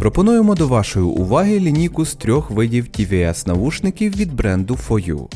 Пропонуємо до вашої уваги лінійку з трьох видів TVS навушників від бренду FOU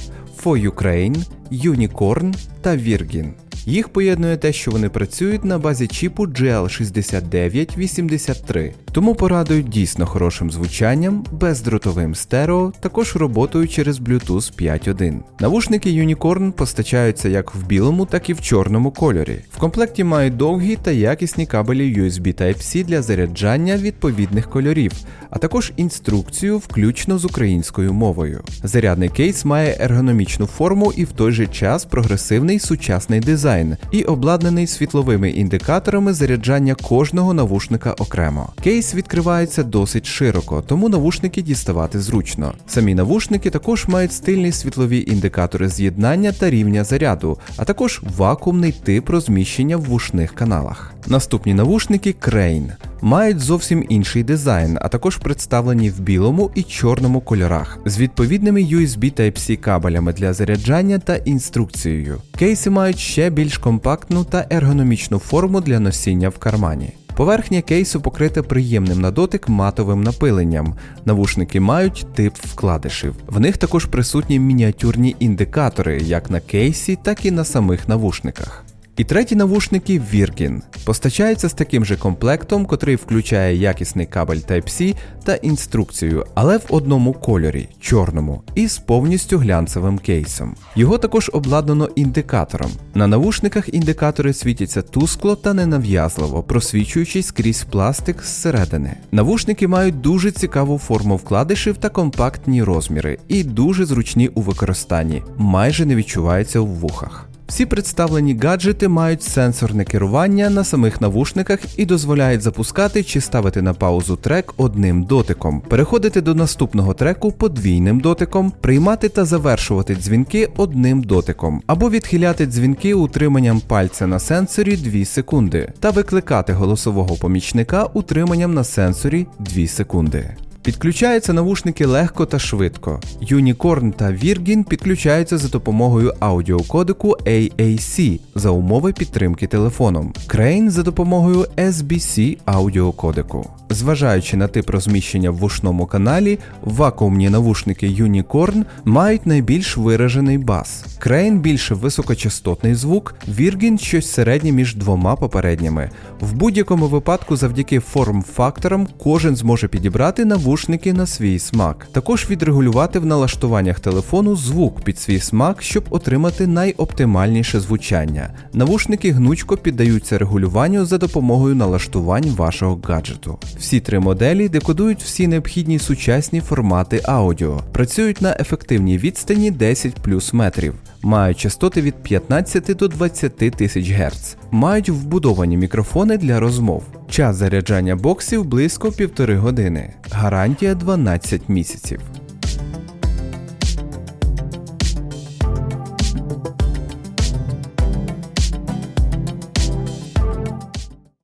For Ukraine, Unicorn та Virgin. Їх поєднує те, що вони працюють на базі чіпу GL6983, тому порадують дійсно хорошим звучанням, бездротовим стерео, також роботою через Bluetooth 5.1. Навушники Unicorn постачаються як в білому, так і в чорному кольорі. В комплекті мають довгі та якісні кабелі USB Type-C для заряджання відповідних кольорів, а також інструкцію включно з українською мовою. Зарядний кейс має ергономічну форму і в той же час прогресивний сучасний дизайн і обладнаний світловими індикаторами заряджання кожного навушника окремо. Кейс відкривається досить широко, тому навушники діставати зручно. Самі навушники також мають стильні світлові індикатори з'єднання та рівня заряду, а також вакуумний тип розміщення в вушних каналах. Наступні навушники Crane мають зовсім інший дизайн, а також представлені в білому і чорному кольорах з відповідними USB Type-C кабелями для заряджання та інструкцією. Кейси мають ще більш компактну та ергономічну форму для носіння в кармані. Поверхня кейсу покрита приємним на дотик матовим напиленням. Навушники мають тип вкладишів. В них також присутні мініатюрні індикатори як на кейсі, так і на самих навушниках. І треті навушники Virgin постачаються з таким же комплектом, котрий включає якісний кабель Type-C та інструкцію, але в одному кольорі чорному, і з повністю глянцевим кейсом. Його також обладнано індикатором. На навушниках індикатори світяться тускло та ненав'язливо, просвічуючись крізь пластик зсередини. Навушники мають дуже цікаву форму вкладишів та компактні розміри, і дуже зручні у використанні, майже не відчуваються в вухах. Всі представлені гаджети мають сенсорне керування на самих навушниках і дозволяють запускати чи ставити на паузу трек одним дотиком, переходити до наступного треку подвійним дотиком, приймати та завершувати дзвінки одним дотиком, або відхиляти дзвінки утриманням пальця на сенсорі 2 секунди, та викликати голосового помічника утриманням на сенсорі 2 секунди. Підключаються навушники легко та швидко. Unicorn та Virgin підключаються за допомогою аудіокодеку AAC за умови підтримки телефоном, Crane за допомогою SBC аудіокодеку. Зважаючи на тип розміщення в вушному каналі, вакуумні навушники Unicorn мають найбільш виражений бас. Crane більше високочастотний звук, Virgin щось середнє між двома попередніми. В будь-якому випадку, завдяки форм-факторам, кожен зможе підібрати навушники на свій смак. Також відрегулювати в налаштуваннях телефону звук під свій смак, щоб отримати найоптимальніше звучання. Навушники гнучко піддаються регулюванню за допомогою налаштувань вашого гаджету. Всі три моделі декодують всі необхідні сучасні формати аудіо, працюють на ефективній відстані 10 плюс метрів, мають частоти від 15 до 20 тисяч Гц, мають вбудовані мікрофони для розмов. Час заряджання боксів близько півтори години, гарантія 12 місяців.